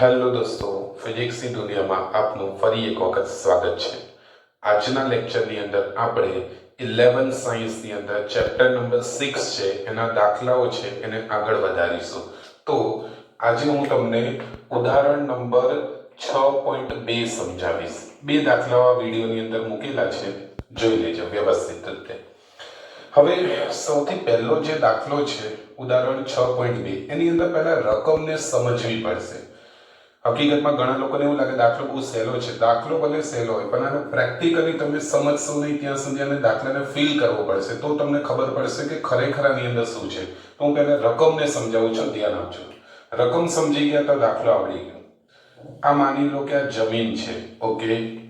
Hello દોસ્તો, ફિઝિક્સની દુનિયામાં આપનું ફરી એક વખત સ્વાગત છે. આજના લેક્ચરની અંદર આપણે ઇલેવન સાયન્સની અંદર ચેપ્ટર નંબર સિક્સ છે, એના દાખલાઓ છે, એને આગળ વધારીશું. તો આજે હું તમને ઉદાહરણ નંબર છ પોઈન્ટ બે સમજાવીશ. બે દાખલાઓ વિડીયોની અંદર મૂકેલા છે, જોઈ લેજો વ્યવસ્થિત રીતે. હવે સૌથી પહેલો જે દાખલો છે, ઉદાહરણ છ પોઈન્ટ બે, એની અંદર પહેલાં રકમને સમજવી પડશે. હકીકતમાં ઘણા લોકોને એવું લાગે દાખલો બહુ સહેલો છે. દાખલો ભલે સહેલો હોય, પણ આને પ્રેક્ટિકલી તમે સમજશો નહીં ત્યાં સુધી આને દાખલાને ફીલ કરવો પડશે. તો તમને ખબર પડશે કે ખરેખર આની અંદર શું છે. તો હું પહેલા રકમને સમજાવું. છું ધ્યાન આપજો. રકમ સમજી ગયા તો દાખલો આવડી ગયો. આ માની લો કે આ જમીન છે. ઓકે?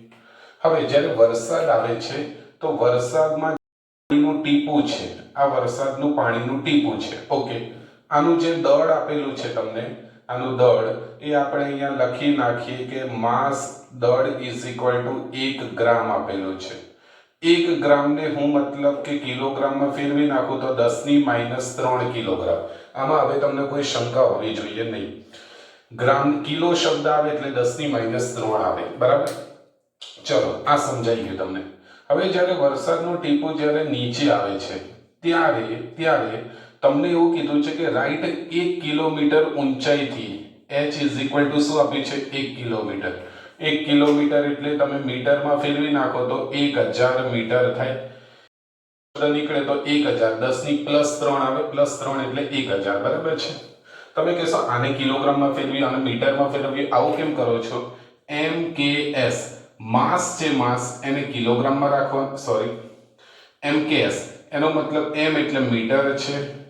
હવે જ્યારે વરસાદ આવે છે, તો વરસાદમાં પાણીનું ટીપું છે. આ વરસાદનું પાણીનું ટીપું છે. ઓકે? આનું જે દળ આપેલું છે તમને આનું દળ એ આપણે અહીંયા લખી નાખીએ કે માસ દળ ઇઝ ઇક્વલ ટુ એક ગ્રામ આપેલું છે. એક ગ્રામને હું મતલબ કે કિલોગ્રામમાં ફેરવી નાખું તો દસની માઇનસ ત્રણ કિલોગ્રામ. આમાં હવે તમને કોઈ શંકા હોવી જોઈએ નહીં. ગ્રામ કિલો શબ્દ આવે એટલે દસની માઇનસ ત્રણ આવે. બરાબર? ચલો, આ સમજાઈ ગયું તમને. હવે જ્યારે વરસાદનું ટીપું જ્યારે નીચે આવે છે, ત્યારે ત્યારે તમને એવું કીધું છે કે રાઈટ એક કિલોમીટર ઊંચાઈથી એચ ઇઝ ઇક્વલ ટુ શું આપ્યું છે? એક કિલોમીટર. એક કિલોમીટર એટલે તમે મીટરમાં ફેરવી નાખો તો એક હજાર મીટર થાય. નીકળે તો એક હજાર. દસની પ્લસ ત્રણ આવે, પ્લસ ત્રણ એટલે એક હજાર. બરાબર છે? તમે કહેશો, આને કિલોગ્રામમાં ફેરવી, આને મીટરમાં ફેરવી? આવું કેમ કરો છો? એમ કે એસ માસ છે માસ, એને કિલોગ્રામમાં રાખવા સોરી એમ કે એસ એનો મતલબ એમ એટલે મીટર છે.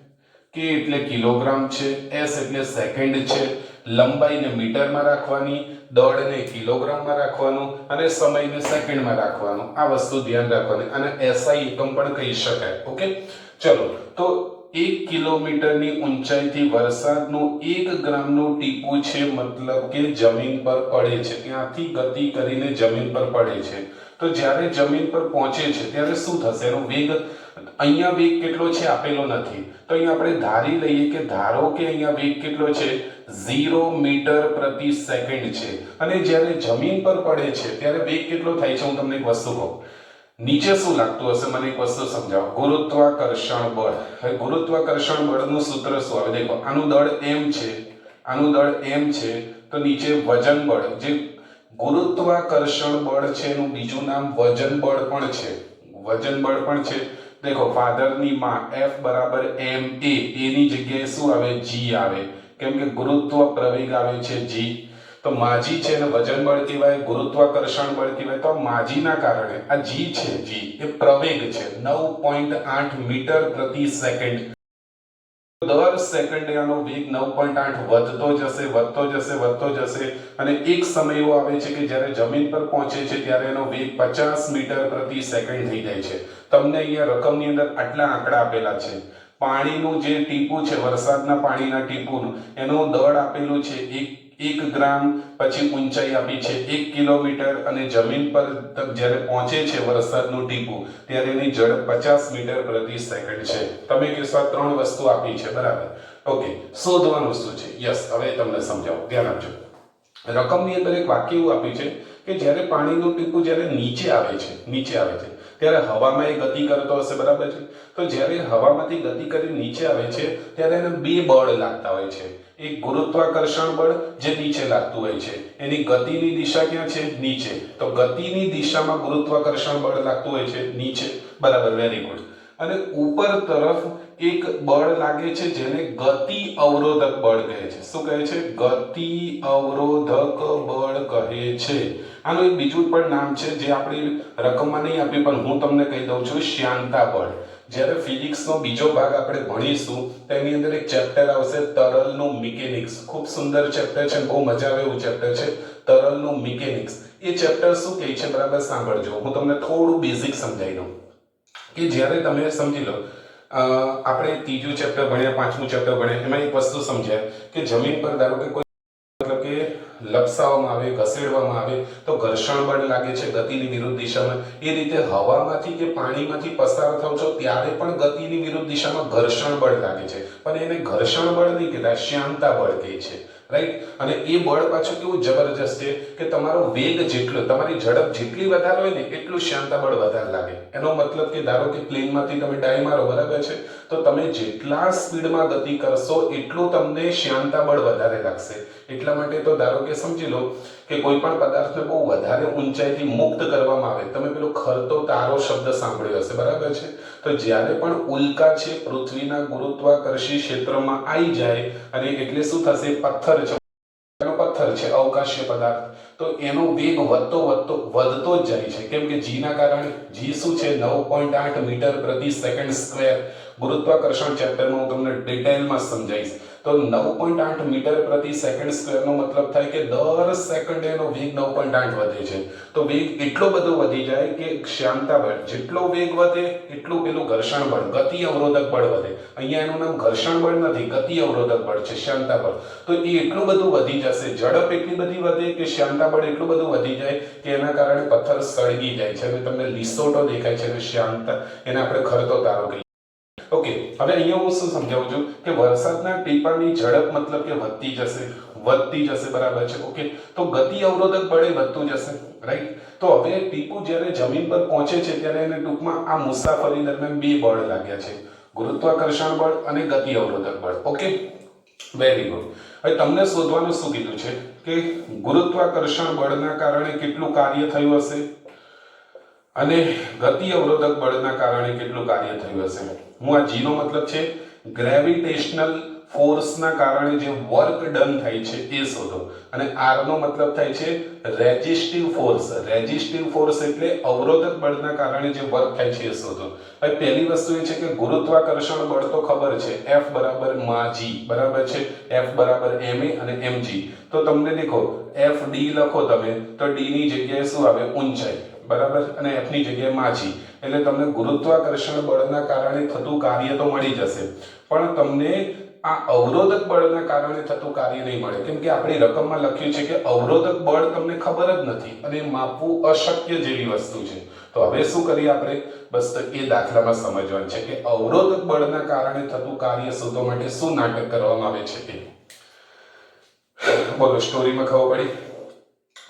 કે એટલે કિલોગ્રામ છે? એસ એટલે સેકન્ડ છે. લંબાઈને મીટરમાં રાખવાની દળને કિલોગ્રામમાં રાખવાનું અને સમયને સેકન્ડમાં રાખવાનું. આ વસ્તુ ધ્યાન રાખવાની અને એસઆઈ એકમ પણ કહી શકાય. ઓકે ચલો, તો એક કિલોમીટરની ઊંચાઈથી વરસાદનું એક ગ્રામનું ટીપું છે, મતલબ કે જમીન પર પડે છે. ત્યાંથી ગતિ કરીને જમીન પર પડે છે. તો જ્યારે જમીન પર પહોંચે છે, ત્યારે શું થશે? એનો વેગ અહીંયા વેગ કેટલો છે આપેલો નથી. તો અહીંયા આપણે ધારી લઈએ કે ધારો કે અહીંયા વેગ કેટલો છે? ઝીરો મીટર પ્રતિ સેકન્ડ છે. અને જ્યારે જમીન પર પડે છે, ત્યારે વેગ કેટલો થાય છે? હું તમને એક વસ્તુ કહું. નીચે શું લાગતું હશે? મને એક વસ્તુ સમજાવો. ગુરુત્વાકર્ષણ બળ. હવે ગુરુત્વાકર્ષણ બળનું સૂત્ર શું આવે? દેખો, આનું દળ એમ છે. આનું દળ એમ છે. તો નીચે વજન બળ. જે ગુરુત્વાકર્ષણ બળ છે, એનું બીજું નામ વજન બળ પણ છે. વજન બળ પણ છે. દેખો ફાધરની માં એફ બરાબર એમ એ એની જગ્યાએ શું આવે? જી આવે. કેમ કે ગુરુત્વ પ્રવેગ આવે છે જી તો માજી છે ને વજન બળ કહેવાય, ગુરુત્વાકર્ષણ બળ કહેવાય. તો માજીના કારણે, આ જી છે જી એ પ્રવેગ છે 9.8 મીટર પ્રતિ સેકન્ડ. દર સેકન્ડે આનો વેગ 9.8 વધતો જશે વધતો જશે વધતો જશે અને એક સમય એવો આવે છે કે જ્યારે જમીન પર પહોંચે છે ત્યારે એનો વેગ 50 મીટર પ્રતિ સેકન્ડ થઈ જાય છે. તમને અહીંયા રકમની અંદર આટલા આંકડા આપેલા છે. પાણીનું જે ટીપું છે, વરસાદના પાણીના ટીપુનું, એનો દળ આપેલું છે એક એક ગ્રામ, પછી ઊંચાઈ આપી છે એક કિલોમીટર અને જમીન પર જ્યારે પહોંચે છે વરસાદનું ટીપું, ત્યારે એની ઝડપ પચાસ મીટર પ્રતિ સેકન્ડ છે. તમે કહેશો આ ત્રણ વસ્તુ આપી છે, બરાબર. ઓકે શોધવાનું શું છે? યસ હવે તમને સમજાવું. ધ્યાન આપજો. રકમની અંદર એક વાક્ય એવું આપ્યું છે કે જ્યારે પાણીનું ટીપું જ્યારે નીચે આવે છે, નીચે આવે છે, ત્યારે હવામાં એ ગતિ કરતો હશે, બરાબર છે? તો જ્યારે હવામાંથી ગતિ કરી નીચે આવે છે, ત્યારે એને બે બળ લાગતા હોય છે. એક ગુરુત્વાકર્ષણ બળ જે નીચે લાગતું હોય છે, એની ગતિની દિશા ક્યાં છે? નીચે. તો ગતિની દિશામાં ગુરુત્વાકર્ષણ બળ લાગતું હોય છે, નીચે. બરાબર વેરી ગુડ અને ઉપર તરફ એક બળ લાગે છે જેને ગતિ અવરોધક બળ કહે છે. શું કહે છે? ગતિ અવરોધક બળ કહે છે. આનું એક બીજું પણ નામ છે જે આપણી રકમમાં નહીં આપી, પણ હું તમને કહી દઉં છું શ્યાનતા બળ. જ્યારે ફિઝિક્સનો બીજો ભાગ આપણે ભણીશું, તેની અંદર એક ચેપ્ટર આવશે, તરલનું મિકેનિક્સ ખૂબ સુંદર ચેપ્ટર છે, બહુ મજા આવે એવું ચેપ્ટર છે, તરલનું મિકેનિક્સ એ ચેપ્ટર શું કહે છે, બરાબર સાંભળજો. હું તમને થોડું બેઝિક સમજાવી દઉં. કે જ્યારે તમે સમજી લો આપણે ત્રીજું ચેપ્ટર ભણ્યા, પાંચમું ચેપ્ટર ભણ્યા, એમાં એક વસ્તુ સમજ્યા કે જમીન પર ધારો કે કોઈ મતલબ કે લપસાવવામાં આવે, ઘસેડવામાં આવે, તો ઘર્ષણ બળ લાગે છે ગતિની વિરુદ્ધ દિશામાં. એ રીતે હવામાંથી કે પાણીમાંથી પસાર થાવ છો ત્યારે પણ ગતિની વિરુદ્ધ દિશામાં ઘર્ષણ બળ લાગે છે. પણ એને ઘર્ષણ બળ નહીં કહેતા શ્યાનતા બળ કહે છે. રાઈટ અને એ બળ પાછું કેવું જબરજસ્ત છે? કે તમારો વેગ જેટલો, તમારી ઝડપ જેટલી વધારે હોય ને એટલું શાંતાબળ વધારે લાગે. એનો મતલબ કે ધારો કે પ્લેનમાંથી તમે ડાઈ મારો, બરાબર છે? તો તમે જેટલા સ્પીડમાં ગતિ કરશો, એટલું તમને શાંતાબળ વધારે લાગશે. એટલા માટે તો ધારો કે સમજી લો કે કોઈ પણ પદાર્થને બહુ વધારે ઊંચાઈથી મુક્ત કરવામાં આવે. તમે પેલો ખરતો તારો શબ્દ સાંભળ્યો હશે, બરાબર છે? તો જ્યારે પણ ઉલ્કા છે, પૃથ્વીના ગુરુત્વાકર્ષી ક્ષેત્રમાં આવી જાય, અને એટલે શું થશે? પથ્થર છે છે, અવકાશીય પદાર્થ. તો એનો વેગ વધતો વધતો વધતો જ જાય છે. કેમ કે જીના કારણે જી શું છે? નવ પોઈન્ટ આઠ મીટર પ્રતિ સેકન્ડ સ્ક્વેર. ગુરુત્વાકર્ષણ ચેપ્ટરમાં હું તમને ડિટેલમાં સમજાવીશ. તો નવ પોઈન્ટ આઠ મીટર પ્રતિ સેકન્ડ સ્ક્વેરનો મતલબ થાય કે દર સેકન્ડે એનો વેગ નવ પોઈન્ટ આઠ વધે છે. તો વેગ એટલો બધો વધી જાય કે ક્ષામતા બળ, જેટલો વેગ વધે એટલું પેલું ઘર્ષણ બળ, ગતિ અવરોધક બળ વધે. અહીંયા એનું નામ ઘર્ષણ બળ નથી, ગતિ અવરોધક બળ છે શાંતા બળ. તો એ એટલું બધું વધી જશે, ઝડપ એટલી બધી વધે કે શાંતા બળ એટલું બધું વધી જાય કે એના કારણે પથ્થર સળગી જાય છે. અને તમને લીસોટો દેખાય છે, અને શાંત એને આપણે ખરતો તારો કહીએ. ઓકે હવે અહીંયા હું શું સમજાવું છું કે વરસાદના ટીપાની ઝડપ મતલબ કે વધતી જશે વધતી જશે, બરાબર છે? ઓકે તો ગતિ અવરોધક બળે વધતું જશે રાઈટ તો હવે ટીપુ જ્યારે જમીન પર પહોંચે છે, ત્યારે એને ટૂંકમાં આ મુસાફરી દરમિયાન બે બળ લાગ્યા છે. ગુરુત્વાકર્ષણ બળ અને ગતિ અવરોધક બળ. ઓકે વેરી ગુડ હવે તમને શોધવાનું શું કીધું છે કે ગુરુત્વાકર્ષણ બળના કારણે કેટલું કાર્ય થયું હશે? અને ગતિ અવરોધક બળના કારણે કેટલું કાર્ય થયું હશે? હું આ જીનો મતલબ છે ગ્રેવિટેશનલ ફોર્સના કારણે જે વર્ક ડન થાય છે એ શોધો. અને આર નો મતલબ થાય છે રેજિસ્ટિવ ફોર્સ રેજિસ્ટિવ ફોર્સ એટલે અવરોધક બળના કારણે જે વર્ક થાય છે એ શોધો. હવે પહેલી વસ્તુ એ છે કે ગુરુત્વાકર્ષણ બળ તો ખબર છે એફ બરાબરમાં જી બરાબર છે? એફ બરાબર એમ એ અને mg. તો તમને દેખો એફ ડી લખો તમે, તો ડી ની જગ્યાએ શું આવે? ઊંચાઈ. બરાબર? અને એફની જગ્યાએ માછી એટલે તમને ગુરુત્વાકર્ષણ બળના કારણે થતું કાર્ય તો મળી જશે. પણ તમને આ અવરોધક બળના કારણે થતું કાર્ય નહીં મળે. કેમ કે આપણી રકમમાં લખ્યું છે કે અવરોધક બળ તમને ખબર જ નથી અને માપવું અશક્ય જેવી વસ્તુ છે. તો હવે શું કરીએ આપણે? બસ તો એ દાખલામાં સમજવાનું છે કે અવરોધક બળના કારણે થતું કાર્ય શોધવા માટે શું નાટક કરવામાં આવે છે? એ બોલો સ્ટોરીમાં ખબર પડી?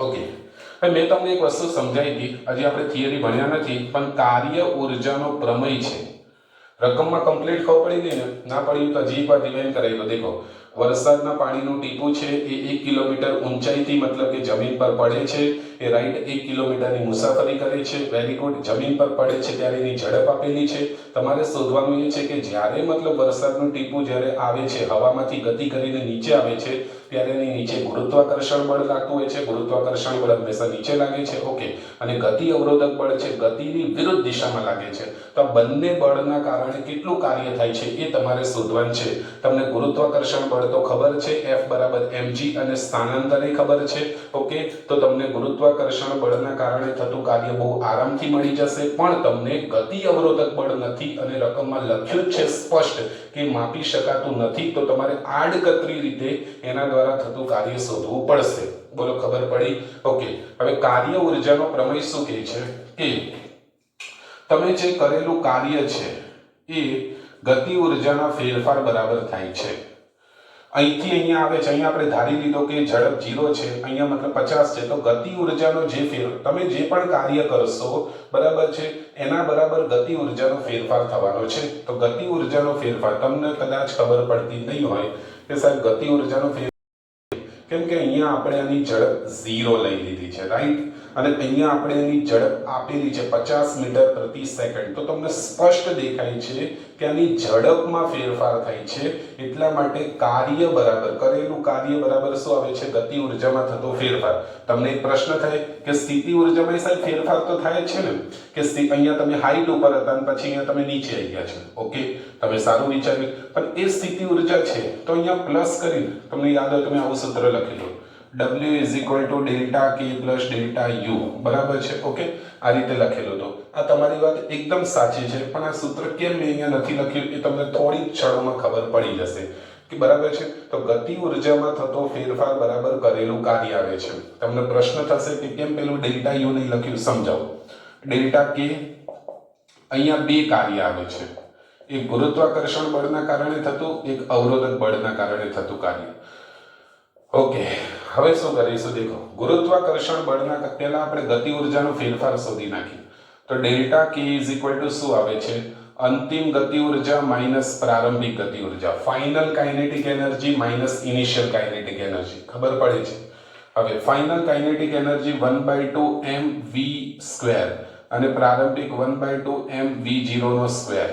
ઓકે મેં તમને એક વસ્તુ સમજાવી હતી. હજી આપણે થિયરી ભણ્યા નથી, પણ કાર્ય ઉર્જાનો પ્રમેય છે. રકમમાં કમ્પ્લીટ ખબર પડી ગઈ ને? ના પડી તો હજી એકવાર રિવાઇન કરાવી લો દેખો, વરસાદના પાણીનું ટીપું છે, એ એક કિલોમીટર ઊંચાઈથી મતલબ કે જમીન પર પડે છે. એ રાઈટ એક કિલોમીટરની મુસાફરી કરે છે. વેરી ગુડ જમીન પર પડે છે, ત્યારે એની ઝડપ આપેલી છે. તમારે શોધવાનું એ છે કે જ્યારે મતલબ વરસાદનું ટીપું જ્યારે આવે છે, હવામાંથી ગતિ કરીને નીચે આવે છે ત્યારે એની નીચે ગુરુત્વાકર્ષણ બળ લાગતું હોય છે. ગુરુત્વાકર્ષણ બળ હંમેશા નીચે લાગે છે. ઓકે. અને ગતિ અવરોધક બળ છે. ગતિની વિરુદ્ધ દિશામાં લાગે છે. તો આ બંને બળના કારણે કેટલું કાર્ય થાય છે એ તમારે શોધવાનું છે. તમને ગુરુત્વાકર્ષણ બળ તો ખબર છે. એફ બરાબર એમજી અને સ્થાનાંતરે ખબર છે. ઓકે. તો તમને ગુરુત્વાકર્ષણ બળના કારણે થતું કાર્ય બહુ આરામથી મળી જશે. પણ તમને ગતિ અવરોધક બળ નથી અને રકમમાં લખ્યું છે સ્પષ્ટ કે માપી શકાતું નથી. તો તમારે આડકતરી રીતે એના દ્વારા થતું કાર્ય શોધવું પડશે. બોલો, ખબર પડી? ઓકે હવે કાર્ય ઉર્જાનો પ્રમેય શું કહે છે? કે તમે જે કરેલું કાર્ય છે, એ ગતિ ઉર્જાના ફેરફાર બરાબર થાય છે. અહીંથી અહીંયા આવે છે, અહીંયા આપણે ધારી લીધો કે ઝડપ જીરો છે, અહીંયા મતલબ પચાસ છે, તો ગતિ ઉર્જાનો જે ફેર, તમે જે પણ કાર્ય કરશો, બરાબર છે, એના બરાબર ગતિ ઉર્જાનો ફેરફાર થવાનો છે. તો ગતિ ઉર્જાનો ફેરફાર, તમને કદાચ ખબર પડતી નહીં હોય કે સાહેબ, ગતિ ઉર્જાનો ફેર કેમ કે અહીંયા આપણે આની ઝડપ ઝીરો લઈ લીધી છે રાઈટ અને અહીંયા આપણે એની ઝડપ આપેલી છે પચાસ મીટર પ્રતિ સેકન્ડ. તો તમને સ્પષ્ટ દેખાય છે કે આની ઝડપમાં ફેરફાર થાય છે. એટલા માટે કાર્ય બરાબર, કરેલું કાર્ય બરાબર શું આવે છે? ગતિ ઉર્જામાં થતો ફેરફાર. તમને એક પ્રશ્ન થાય કે સ્થિતિ ઉર્જામાં સાહેબ ફેરફાર તો થાય છે ને? કે અહીંયા તમે હાઈટ ઉપર હતા અને પછી અહીંયા તમે નીચે આવી ગયા છો. ઓકે? તમે સારું વિચાર્યું. પણ એ સ્થિતિ ઊર્જા છે, તો અહીંયા પ્લસ કરીને, તમને યાદ હોય તમે આવું સૂત્ર લખેલું W is equal to delta K plus delta U. બરાબર છે? ઓકે આ રીતે લખેલું તો આ તમારી વાત એકદમ સાચી છે, પણ આ સૂત્ર કેમ મેં અહીંયા નથી લખ્યું એ તમને થોડી ક્ષણોમાં ખબર પડી જશે. કે બરાબર છે? તો ગતિ ઉર્જામાં થતો ફેરફાર બરાબર કરેલું કાર્ય આવે છે. તમને પ્રશ્ન થશે કે કેમ પેલું ડેલ્ટા યુ નહીં લખ્યું? સમજાવો. ડેલ્ટા કે અહીંયા બે કાર્ય આવે છે. એક ગુરુત્વાકર્ષણ બળના કારણે થતું, એક અવરોધક બળના કારણે થતું કાર્ય. ઓકે હવે શું કરીશું? દેખો, ગુરુત્વાકર્ષણ બળના પહેલા આપણે ગતિ ઉર્જાનો ફેરફાર શોધી નાખીએ. તો ડેલ્ટા કે ઇઝ ઇક્વલ ટુ શું આવે છે? અંતિમ ગતિ ઊર્જા માઇનસ પ્રારંભિક ગતિ ઊર્જા. Final kinetic energy minus initial kinetic energy ખબર પડે છે? હવે final kinetic energy one by two M V square અને પ્રારંભિક one by two M V zero no square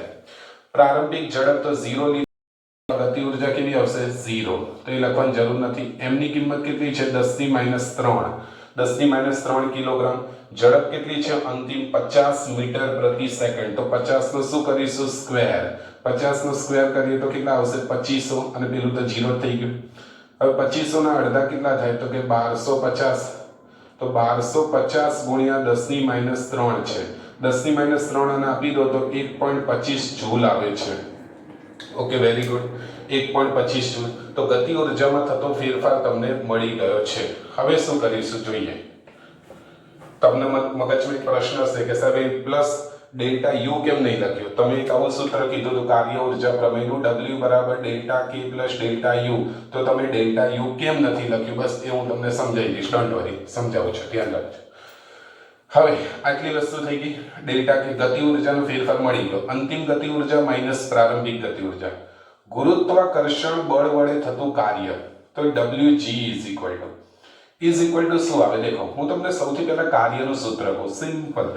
પ્રારંભિક ઝડપ તો ઝીરો ગતિ ઊર્જા કેવી આવશે? ઝીરો. તો એ લખવાની જરૂર નથી. એમની કિંમત કેટલી છે? દસની માઇનસ ત્રણ. દસની માઇનસ ત્રણ કિલોગ્રામ. ઝડપ કેટલી છે? અંતિમ પચાસ મીટર પ્રતિ સેકન્ડ. તો પચાસ નો શું કરીશું? સ્ક્વેર. પચાસ નો સ્ક્વેર કરીએ તો કેટલા આવશે? પચીસો. અને પેલું તો ઝીરો થઈ ગયું. હવે પચીસો ના અડધા કેટલા થાય? તો કે બારસો પચાસ. તો બારસો પચાસ ગુણ્યા દસની માઇનસ ત્રણ છે. દસની માઇનસ ત્રણ અને આપી દો તો એક પોઈન્ટ પચીસ જૂલ આવે છે. ઓકે વેરી ગુડ એક પોઈન્ટ પચીસ જૂલ તો ગતિ ઉર્જામાં થતો ફેરફાર તમને મળી ગયો છે. હવે શું કરીશું? જોઈએ. તમને મગ- મગજમાં એક પ્રશ્ન હશે કે સાહેબ, એ પ્લસ ડેલ્ટા યુ કેમ નહીં લખ્યું? તમે એક આવું સૂત્ર કીધું હતું, કાર્ય ઊર્જા પ્રમેયનું ડબલ્યુ બરાબર delta K plus delta U તો તમે ડેલ્ટા યુ કેમ નથી લખ્યું? બસ એ હું તમને સમજાવી દઈશ ડોન્ટ વરી સમજાવું છું. ધ્યાન રાખજો. હવે આટલી વસ્તુ થઈ ગઈ. ડેલ્ટા કે ગતિ ઉર્જાનો ફેરફાર મળી ગયો. અંતિમ ગતિ ઊર્જા માઇનસ પ્રારંભિક ગતિ ઊર્જા. ગુરુત્વાકર્ષણ બળ વડે થતું કાર્ય. તો W G is equal to is equal to શું આવે? દેખો, હું તમને સૌથી પહેલા કાર્યનું સૂત્ર કહું. સિમ્પલ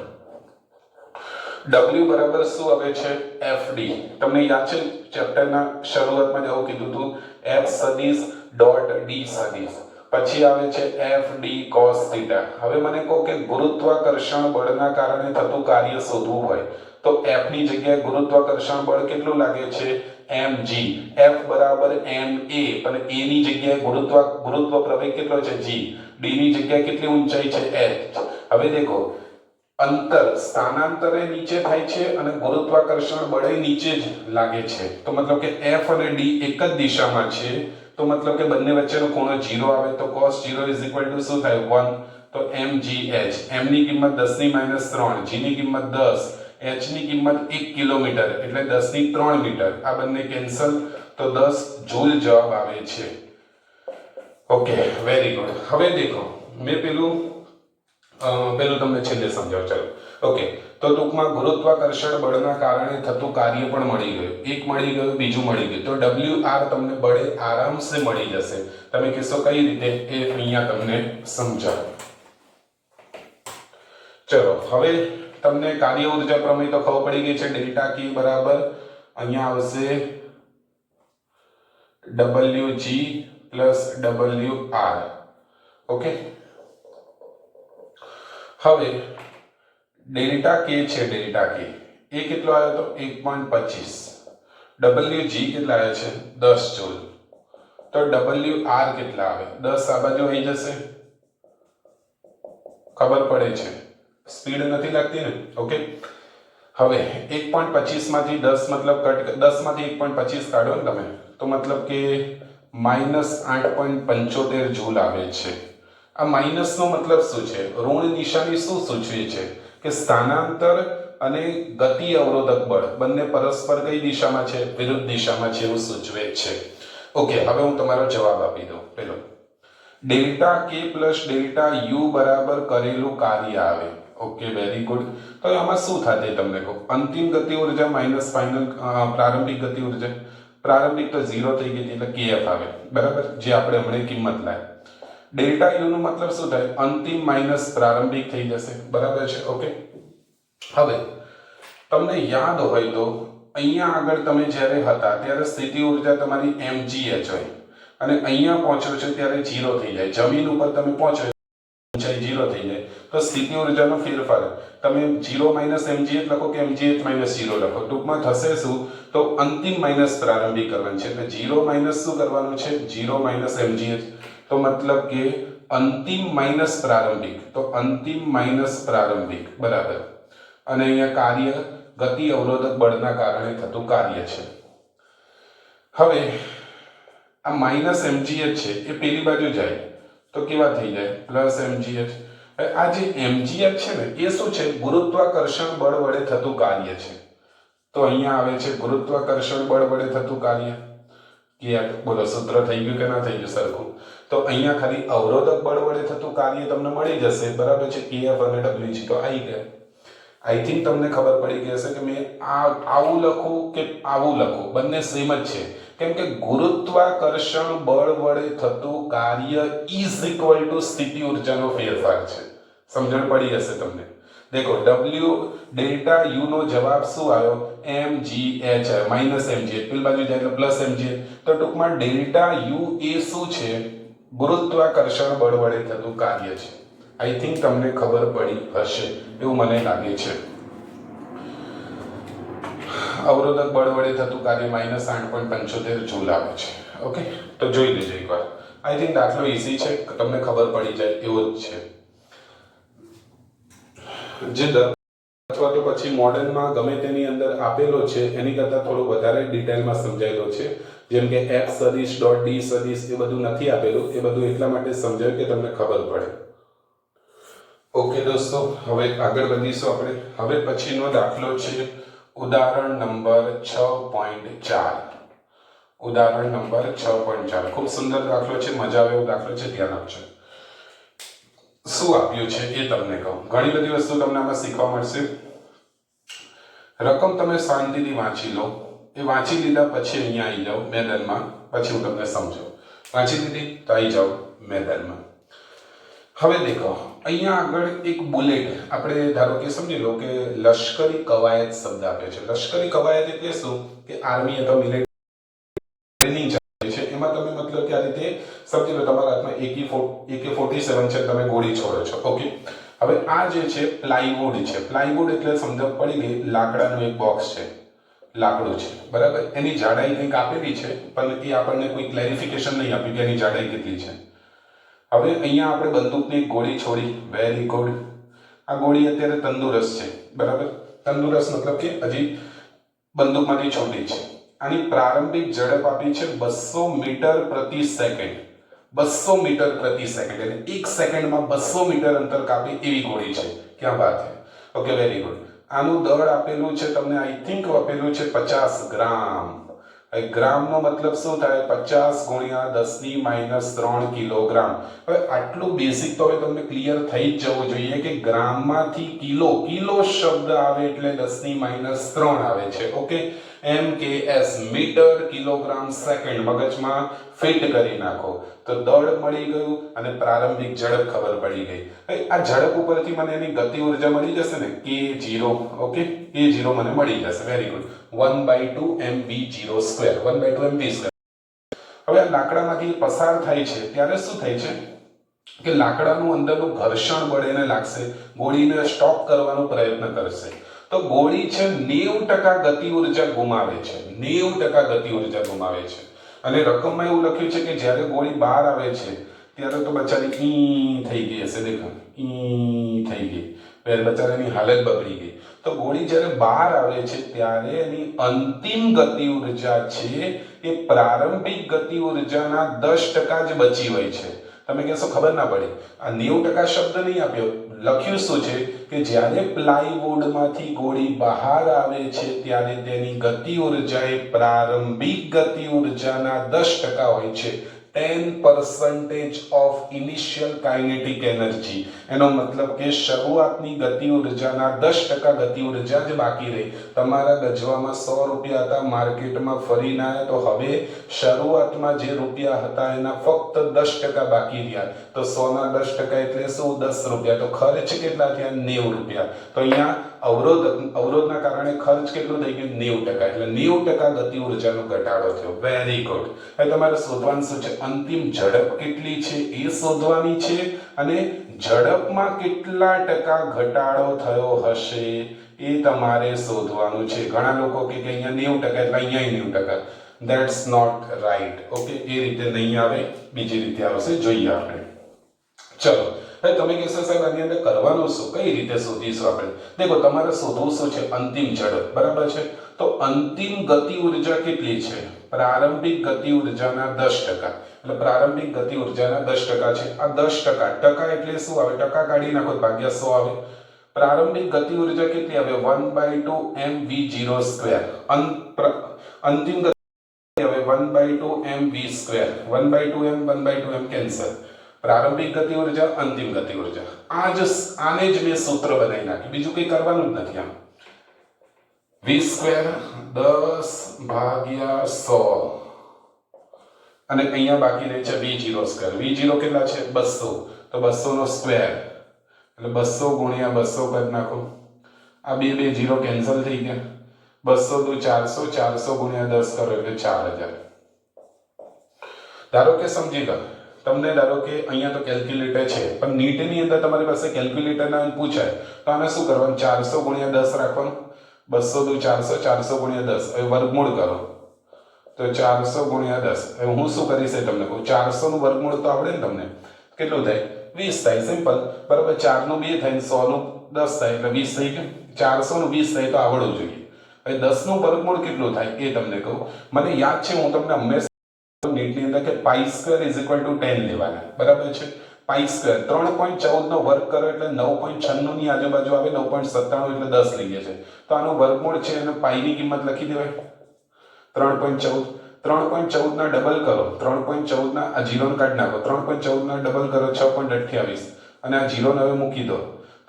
ડબલ્યુ બરાબર શું આવે છે? FD તમને યાદ છે? ચેપ્ટરના શરૂઆતમાં જ કીધું હતું. એફ સદીસ ડોટ ડી સદિશ. પછી આવે છે એફ ડી કોસ થીટા હવે મને કહો કે ગુરુત્વાકર્ષણ બળના કારણે થતું કાર્ય શોધવું હોય, તો એફની જગ્યાએ ગુરુત્વાકર્ષણ બળ કેટલું લાગે છે? એમ જી એફ બરાબર એમ એ અને એ ની જગ્યાએ ગુરુત્વ ગુરુત્વ પ્રવેગ કેટલો છે? જી ડી ની જગ્યાએ કેટલી ઊંચાઈ છે? એચ હવે દેખો, અંતર સ્થાનાંતરે નીચે થાય છે અને ગુરુત્વાકર્ષણ બળે નીચે જ લાગે છે. તો મતલબ કે એફ અને ડી એક જ દિશામાં છે. તો મતલબ કે બંને વચ્ચેનો ખૂણો 0 આવે તો cos 0 ટુ શું થાય? 1 તો mgh, m ની કિંમત 10 ની માઇનસ 3 g ની કિંમત 10 h ની કિંમત 1 કિલોમીટર, એટલે 10 ની 3 મીટર. આ બંને કેન્સલ તો 10 જૂલ જવાબ આવે છે. ઓકે વેરી ગુડ હવે દેખો, મેં પેલું પેલું તમને છેલ્લે સમજાવ. ચાલો. ઓકે, તો ટૂંકમાં ગુરુત્વાકર્ષણ બળના કારણે થતું કાર્ય પણ મળી ગયું. એક મળી ગયું, બીજું મળી ગયું. તો ડબલ્યુ આર તમને બળે આરામસે મળી જશે. તમે કહેશો કઈ રીતે? એ અહીંયા તમને સમજાવો. ચલો, હવે તમને કાર્ય ઊર્જા પ્રમેય તો ખબર પડી ગઈ છે, ડેલ્ટા કી બરાબર અહીંયા આવશે W G plus W R okay? હવે ડેલ્ટા કે છે, ડેલ્ટા કે એ કેટલો આવ્યો તો? એક પોઈન્ટ પચીસ. ડબલ્યુ જી કેટલા આવે છે? દસ જૂલ તો ડબલ્યુ આર કેટલા આવે? દસ આ બાજુ આવી જશે. ખબર પડે છે. સ્પીડ નથી લાગતી ને? ઓકે હવે, એક પોઈન્ટ પચીસમાંથી દસ મતલબ કટ દસમાંથી એક પોઈન્ટ પચીસ કાઢો ને તમે, તો મતલબ કે માઇનસ આઠ પોઈન્ટ પંચોતેર જૂલ આવે છે. આ માઇનસનો મતલબ શું છે? ઋણ નિશાની શું સૂચવે છે? કે સ્થાનાંતર અને ગતિ અવરોધક બળ બંને પરસ્પર કઈ દિશામાં છે? વિરુદ્ધ દિશામાં છે એવું સૂચવે છે. ઓકે હવે હું તમારો જવાબ આપી દઉં. પેલો. Delta K plus delta U બરાબર કરેલું કાર્ય આવે. ઓકે વેરી ગુડ તો આમાં શું થાતે તમને કહો? અંતિમ ગતિ ઊર્જા માઇનસ ફાઇનલ પ્રારંભિક ગતિ ઊર્જા. પ્રારંભિક તો ઝીરો થઈ ગઈ એટલે કેએફ આવે. બરાબર? જે આપણે હમણાં કિંમત લાય ડેલ્ટા યુ નો મતલબ શું થાય? અંતિમ માઇનસ પ્રારંભિક થઈ જશે. બરાબર છે? ઓકે હવે, તમને યાદ હોય તો અહીંયા આગળ તમે જ્યારે હતા, ત્યારે સ્થિતિ ઊર્જા તમારી mgh હોય. અને અહીંયા પહોંચો છો ત્યારે જીરો થઈ જાય. જમીન ઉપર તમે પહોંચો ઊંચાઈ જીરો થઈ જાય. તો સ્થિતિ ઉર્જાનો ફેરફાર. તમે જીરો માઇનસ mgh લખો કે mgh માઇનસ જીરો લખો. ટૂંકમાં થશે શું? તો અંતિમ માઇનસ પ્રારંભિક કરવાનું છે. એટલે જીરો માઇનસ શું કરવાનું છે? Zero minus mgh. તો મતલબ કે અંતિમ માઇનસ પ્રારંભિક. તો અંતિમ માઇનસ પ્રારંભિક. બરાબર. અને અહીંયા કાર્ય ગતિ અવરોધક બળના કારણે થતું કાર્ય છે. હવે આ માઇનસ એમજીએચ છે, એ પેલી બાજુ જાય. તો કેવા થઈ જાય? પ્લસ એમજીએચ આ જે એમજીએચ છે ને, એ શું છે? ગુરુત્વાકર્ષણ બળ વડે થતું કાર્ય છે. તો અહીંયા આવે છે ગુરુત્વાકર્ષણ બળ વડે થતું કાર્ય. કે આ બોલો સૂત્ર થઈ ગયું કે ના થઈ ગયું સરખું? તો અહીંયા ખાલી અવરોધક બળ વડે થતું કાર્ય તમને મળી જશે. બરાબર છે? EF અને WG તો આવી ગયા. આઈ થિંક તમને ખબર પડી ગઈ હશે કે મેં આ આવું લખું કે આવું લખું? બંને સેમ જ છે. કેમ કે ગુરુત્વાકર્ષણ બળ વડે થતું કાર્ય ઇઝ ઇક્વલ ટુ સ્થિતિ ઉર્જાનો ફેરફાર છે. સમજણ પડી હશે તમને? દેખો W ડેલ્ટા યુ નો જવાબ શું આવ્યો? Mgh માઇનસ એમ જી પેલી બાજુ જાય એટલે પ્લસ mgh તો ટૂંકમાં ડેલ્ટા યુ એ શું છે? ગુરુત્વાકર્ષણ બળ વડે થતું કાર્ય છે. આઈ થિંક તમને ખબર પડી હશે. એવું મને લાગે છે. અવરોધક બળ વડે થતું કાર્ય માઇનસ આઠ પોઈન્ટ પંચોતેર જૂલ આવે છે. ઓકે તો જોઈ લેજો એકવાર. આઈ થિંક દાખલો ઇઝી છે. તમને ખબર પડી જાય. એવો જ છે. જે દર અથવા તો પછી મોડર્નમાં ગમે તેની અંદર આપેલો છે, એની કરતાં થોડો વધારે ડિટેલમાં સમજાયેલો છે. જેમ કે એફ સદીશ ડોટ ડી સદીશ એ બધું નથી આપેલું. એ બધું એટલા માટે સમજાય કે તમને ખબર પડે. ઓકે દોસ્તો, હવે આગળ વધીશું આપણે. હવે પછીનો દાખલો છે ઉદાહરણ નંબર છ પોઈન્ટ ચાર. ઉદાહરણ નંબર છ પોઈન્ટ ચાર. ખૂબ સુંદર દાખલો છે, મજા આવે એવો દાખલો છે, ધ્યાન આપજો. શું આપ્યું છે એ તમને કહું. ઘણી બધી વસ્તુ તમને આમાં શીખવા મળશે. રકમ તમે શાંતિથી વાંચી લો. એ વાંચી લીધા પછી અહીંયા આવી જાઓ મેદાનમાં. પછી હું તમને સમજાવું. વાંચી લીધી તો આવી જાઓ મેદાનમાં. હવે દેખો, અહીંયા આગળ એક બુલેટ. આપણે ધારો કે સમજી લો કે લશ્કરી કવાયત શબ્દ આપ્યો છે. લશ્કરી કવાયત એટલે શું? કે આર્મી અથવા છે મતલબ કે આ સમજી લો તમારા હાથમાં એકી એકે ફોર્ટી સેવન છે તમે ગોળી છોડો છો. ઓકે? હવે આ જે છે પ્લાયવુડ છે. પ્લાયવુડ એટલે સમજણ પડી ગઈ, લાકડાનું એક બોક્સ છે. લાકડું છે. બરાબર? એની જાડાઈ કંઈક આપેલી છે, પણ એ આપણને કોઈ ક્લેરિફિકેશન નહીં આપ્યું કે એની જાડાઈ કેટલી છે. હવે અહીંયા આપણે બંદૂકની ગોળી છોડી. વેરી ગુડ આ ગોળી અત્યારે તંદુરસ્ત છે. બરાબર? તંદુરસ્ત મતલબ કે હજી બંદૂકમાંથી છોડી છે. આની પ્રારંભિક ઝડપ આપી છે બસો મીટર પ્રતિ સેકન્ડ. બસો મીટર પ્રતિ સેકન્ડ. એટલે એક સેકન્ડમાં બસો મીટર અંતર કાપે એવી ગોળી છે. ક્યાં વાત છે? ઓકે વેરી ગુડ આનું દળ આપેલું છે, તમને આઈ થિંક આપેલું છે પચાસ ગ્રામ. ગ્રામનો મતલબ શું થાય? પચાસ ગુણ્યા દસની માઇનસ ત્રણ કિલોગ્રામ. હવે આટલું બેસિક તો હવે તમને ક્લિયર થઈ જ જવું જોઈએ કે ગ્રામમાંથી કિલો કિલો શબ્દ આવે એટલે દસની માઇનસ ત્રણ આવે છે. Okay M K S metre kilogram second મગજમાં ફિટ કરી નાખો. તો દળ મળી ગયું અને પ્રારંભિક ઝડપ ખબર પડી ગઈ. આ ઝડપ ઉપરથી મને એની ગતિ ઊર્જા મળી જશે ને? કે જીરો ઓકે કે જીરો મને મળી જશે. Very good one by two M V zero square one by two M V square હવે આ લાકડામાંથી પસાર થાય છે. ત્યારે શું થાય છે? કે લાકડાનું અંદરનું ઘર્ષણ બળ એને લાગશે. ગોળીને સ્ટોપ કરવાનો પ્રયત્ન કરશે. તો ગોળી છે નેવું ટકા ગતિ ઊર્જા ગુમાવે છે. નેવું ટકા ગતિ ઊર્જા ગુમાવે છે. અને રકમમાં એવું લખ્યું છે કે જ્યારે ગોળી બહાર આવે છે, ત્યારે તો બચારી ઈ થઈ ગઈ હશે. દેખો ઈ થઈ ગઈ. બચારાની હાલત બગડી ગઈ. તો ગોળી જ્યારે બહાર આવે છે, ત્યારે એની અંતિમ ગતિ ઊર્જા છે એ પ્રારંભિક ગતિ ઉર્જાના દસ ટકા જ બચી હોય છે. તમે કહેશો ખબર ના પડી. આ નેવું ટકા શબ્દ નહીં આપ્યો. લખ્યું શું છે કે જ્યારે પ્લાયવુડમાંથી ગોળી બહાર આવે છે ત્યારે તેની ગતિ ઊર્જા એ પ્રારંભિક ગતિ ઉર્જાના દસ ટકા હોય છે. Ten percentage of initial kinetic energy એનો મતલબ કે શરૂઆતની ગતિ ઉર્જાના દસ ટકા ગતિ ઊર્જા જ બાકી રહી. તમારા ગજવામાં સો રૂપિયા હતા, માર્કેટમાં ફરીને આવ્યા, તો હવે શરૂઆતમાં જે રૂપિયા હતા, એના ફક્ત દસ ટકા બાકી રહ્યા. તો સોના દસ ટકા એટલે શું? દસ રૂપિયા. તો ખર્ચ કેટલા થયા? નેવું રૂપિયા. તો અહીંયા અવરોધ, અવરોધના કારણે ખર્ચ કેટલો થઈ ગયો? નેવું ટકા. એટલે નેવું ટકા ગતિ ઉર્જાનો ઘટાડો થયો. વેરી ગુડ હવે તમારે શોધવાનું શું છે? અંતિમ ઝડપ કેટલી છે? એ શોધવાની છે. અને ઝડપમાં કેટલા ટકા ઘટાડો થયો હશે એ તમારે શોધવાનું છે. ઘણા લોકો કે અહીંયા નેવું ટકા, એટલે અહીંયા નેવું ટકા. ધેટ્સ નોટ રાઈટ ઓકે એ રીતે નહીં આવે. બીજી રીતે આવશે. જોઈએ આપણે. ચલો. હવે તમે કહેશો સાહેબ આની અંદર કરવાનું શું? કઈ રીતે શોધીશું આપણે? દેખો, તમારે શોધવું શું છે? અંતિમ ઝડપ બરાબર છે? તો અંતિમ ગતિ ઊર્જા કેટલી છે? પ્રારંભિક ગતિ ઉર્જાના દસ ટકા. એટલે પ્રારંભિક ગતિ ઉર્જાના દસ ટકા છે. આ દસ ટકા. ટકા એટલે શું આવે? ટકા કાઢી નાખો ભાગ્યા સો આવે. પ્રારંભિક ગતિ ઊર્જા કેટલી આવે? One by two M V zero square. અંતિમ ગતિ હવે one by two M V square. One by two M, one by two M cancel. પ્રારંભિક ગતિ ઊર્જા, અંતિમ ગતિ ઊર્જા. આ જ આને જ મેં સૂત્ર બનાવી નાખ્યું. બીજું કંઈ કરવાનું જ નથી આમ. વી સ્ક્વેર દસ ભાગ્યા સો. અને અહીંયા બાકી રહે છે V zero square V zero કેટલા છે? બસો. તો બસો નો સ્ક્વેર એટલે બસો ગુણ્યા બસો કરી નાખો. આ બે બે જીરો કેન્સલ થઈ ગયા. બસો દુ ચારસો ચારસો ગુણ્યા દસ કરો એટલે ચાર હજાર. ધારો કે સમજી લો. તમને ધારો કે અહીંયા તો કેલ્ક્યુલેટર છે, પણ નીટની અંદર તમારી પાસે કેલ્ક્યુલેટરના પૂછાય તો આને શું કરવાનું? ચારસો ગુણ્યા દસ રાખવાનું. બસો દુ ચારસો ચારસો ગુણ્યા દસ. હવે વર્ગમૂળ કરો. તો ચારસો ગુણ્યા દસ. હવે હું શું કરીશ તમને કહું. ચારસો નું વર્ગમૂળ તો આવડે ને તમને. કેટલું થાય? વીસ થાય. સિમ્પલ. બરાબર ચારનું બે થાયનું દસ થાય. એટલે વીસ થઈ ગયું. ચારસો નું વીસ થાય તો આવડવું જોઈએ. હવે દસનું વર્ગમૂળ કેટલું થાય એ તમને કહું. મને યાદ છે, હું તમને હંમેશા નીટની અંદર કે pi square is equal to ten લેવાના. બરાબર છે? પાઈ સ્ક્વેર ત્રણ પોઈન્ટ ચૌદ નો વર્ગ કરો એટલે નવ પોઈન્ટ છન્નું ની આજુબાજુ આવે, નવ પોઈન્ટ સત્તાણું એટલે દસ લઈએ છે તો આનું વર્ગમૂળ છે અને પાઈની કિંમત લખી દેવાય. ત્રણ પોઈન્ટ ચૌદ. ત્રણ પોઈન્ટ ચૌદ ના ડબલ કરો. ત્રણ પોઈન્ટ ચૌદ ના, આ જીરો કાઢી નાખો. ત્રણ પોઈન્ટ ચૌદ ના ડબલ કરો, છ પોઈન્ટ અઠ્યાવીસ. અને આ જીરો હવે મૂકી દો.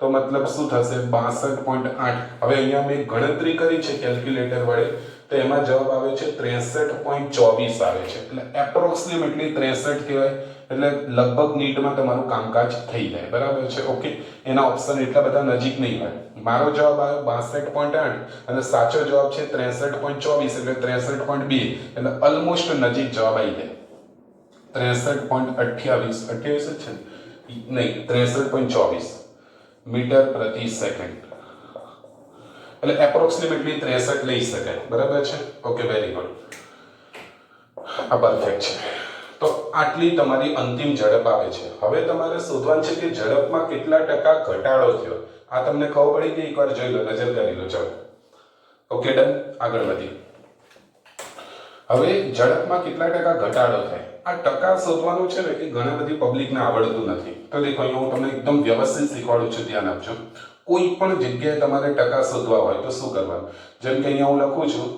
તો મતલબ શું થશે? બાસઠ પોઈન્ટ આઠ. હવે અહીંયા મેં ગણતરી કરી છે કેલ્ક્યુલેટર વડે તો એમાં જવાબ આવે છે ત્રેસઠ પોઈન્ટ ચોવીસ આવે છે. એટલે એપ્રોક્સિમેટલી ત્રેસઠ કહેવાય. એટલે લગભગ નીટમાં તમારું કામકાજ થઈ જાય. બરાબર છે? ઓકે એના ઓપ્શન એટલા બધા નજીક નહીં હોય. મારો જવાબ આવ્યો બાસઠ પોઈન્ટ આઠ અને સાચો જવાબ છે ત્રેસઠ પોઈન્ટ ચોવીસ એટલે ત્રેસઠ પોઈન્ટ બે. એટલે ઓલમોસ્ટ નજીક જવાબ આવી જાય. ત્રેસઠ પોઈન્ટ અઠ્યાવીસ. અઠ્યાવીસ જ છે નહીં, ત્રેસઠ પોઈન્ટ ચોવીસ. મીટર પ્રતિ સેકન્ડ એટલે એપ્રોક્સિમેટલી ત્રેસઠ લઈ શકાય. બરાબર છે? ઓકે વેરી ગુડ આ પરફેક્ટ છે. તો આટલી તમારી અંતિમ ઝડપ આવે છે. હવે તમારે શોધવાનું છે કે ઝડપમાં કેટલા ટકા ઘટાડો થયો. આ તમને ખબર પડી કે એકવાર જોઈ લો, નજર કરી લો. ચાલો. ઓકે ડન આગળ વધી હવે ઝડપમાં કેટલા ટકા ઘટાડો થાય? આ ટકા શોધવાનું છે ને એ ઘણા બધી પબ્લિકને આવડતું નથી. તો દેખો, અહીંયા હું તમને એકદમ વ્યવસ્થિત શીખવાડું છું. ધ્યાન આપજો. કોઈ પણ જગ્યાએ તમારે ટકા શોધવા હોય તો શું કરવાનું? જેમ કે અહીંયા હું લખું છું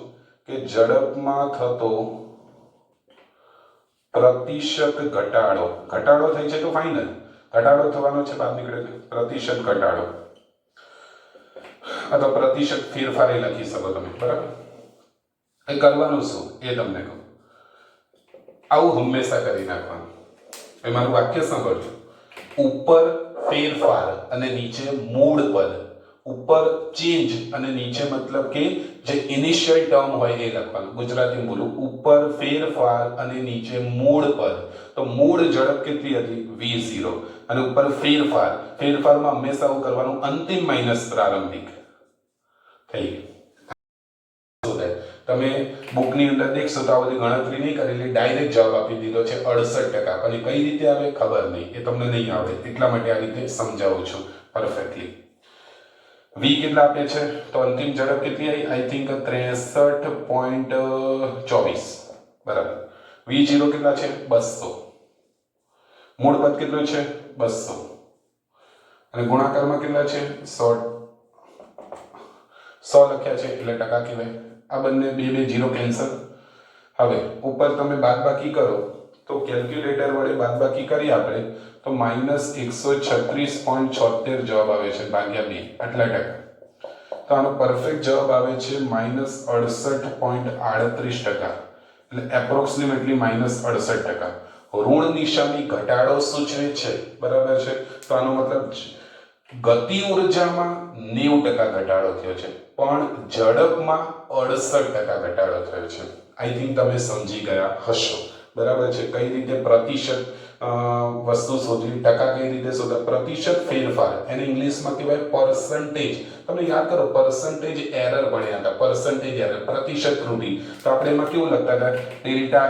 કે ઝડપમાં થતો પ્રતિશત ઘટાડો. ઘટાડો થઈ છે તો ફાઇનલ ઘટાડો થવાનો છે બહાર નીકળે પ્રતિશત ઘટાડો. અથવા પ્રતિશત ફેરફાર એ લખી શકો તમે. બરાબર? એ કરવાનું શું? એ તમને કહું. આવું હંમેશા કરી નાખવાનું. એ મારું વાક્ય સાંભળજો. ઉપર ફેરફાર અને નીચે મૂળ પદ. ઉપર ચેન્જ અને નીચે મતલબ કે જે ઇનિશિયલ ટર્મ હોય એ લખવાનું. ગુજરાતી બોલું, ઉપર ફેરફાર અને નીચે મૂળ પદ. તો મૂળ ઝડપ કેટલી હતી? V zero. અને ઉપર ફેરફાર. ફેરફારમાં હંમેશા આવું કરવાનું? અંતિમ માઇનસ પ્રારંભિક. થઈ? તમે બુકની અંદર દેખશો તો આ બધી ગણતરી નહીં કરેલી ડાયરેક્ટ જવાબ આપી દીધો છે અડસઠ ટકા. અને કઈ રીતે આવે ખબર નહીં. એ તમને નહીં આવડે. એટલા માટે આ રીતે સમજાવું છું પરફેક્ટલી વી કેટલા આપે છે? તો અંતિમ ઝડપ કેટલી આવી? આઈ થિંક ત્રેસઠ પોઈન્ટ ચોવીસ. બરાબર. વી જીરો કેટલા છે? બસો. મૂળ પદ કેટલું છે? બસો. અને ગુણાકારમાં કેટલા છે? સો સો લખ્યા છે. એટલે ટકા કહેવાય. આ બંને બે બે જીરો કેન્સલ હવે, ઉપર તમે બાદબાકી કરો, તો કેલ્ક્યુલેટર વડે બાદબાકી કરી આપણે, તો માઇનસ એકસો છત્રીસ પોઈન્ટ છોતેર જવાબ આવે છે, ભાગ્યા બે, આટલા ટકા. તો આનો પરફેક્ટ જવાબ આવે છે માઇનસ અડસઠ પોઈન્ટ આડત્રીસ ટકા. એટલે એપ્રોક્સિમેટલી માઇનસ અડસઠ ટકા. ઋણ નિશાની ઘટાડો સૂચવે છે? બરાબર છે? તો આનો મતલબ ગતિ ઉર્જામાં નેવું ટકા ઘટાડો થયો છે, પણ ઝડપમાં અડસઠ ટકા ઘટાડો થયો છે. આઈ થિંક તમે સમજી ગયા હશો. બરાબર છે? કઈ રીતે પ્રતિશત વસ્તુ શોધવી, ટકા કઈ રીતે શોધવા? પ્રતિશત ફેરફાર. એને ઇંગ્લિશમાં કહેવાય પર્સન્ટેજ તમે યાદ કરો પર્સન્ટેજ એરર ભણ્યા હતા. પર્સન્ટેજ એરર પ્રતિશત ત્રુટિ. તો આપણે એમાં કેવું લખતા હતા? ડેલ્ટા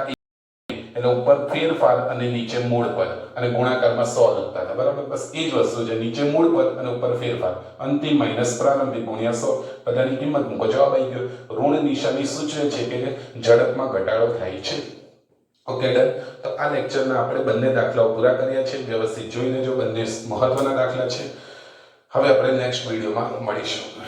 એટલે ઉપર ફેરફાર અને નીચે મૂળ પદ અને ગુણાકારમાં સો લખતા હતા. બરાબર? બસ એ જ વસ્તુ છે. નીચે મૂળ પદ અને ઉપર ફેરફાર. અંતિમ માઇનસ પ્રારંભિક ગુણ્યા સો. બધાની કિંમત મૂકો. જવાબ આવી ગયો. ઋણ નિશાની સૂચવે છે કે ઝડપમાં ઘટાડો થાય છે. Okay, done. તો આ લેક્ચરના આપણે બંને દાખલાઓ પૂરા કર્યા છે. વ્યવસ્થિત જોઈને જો બંને મહત્વના દાખલા છે. હવે આપણે નેક્સ્ટ વિડીયોમાં મળીશું.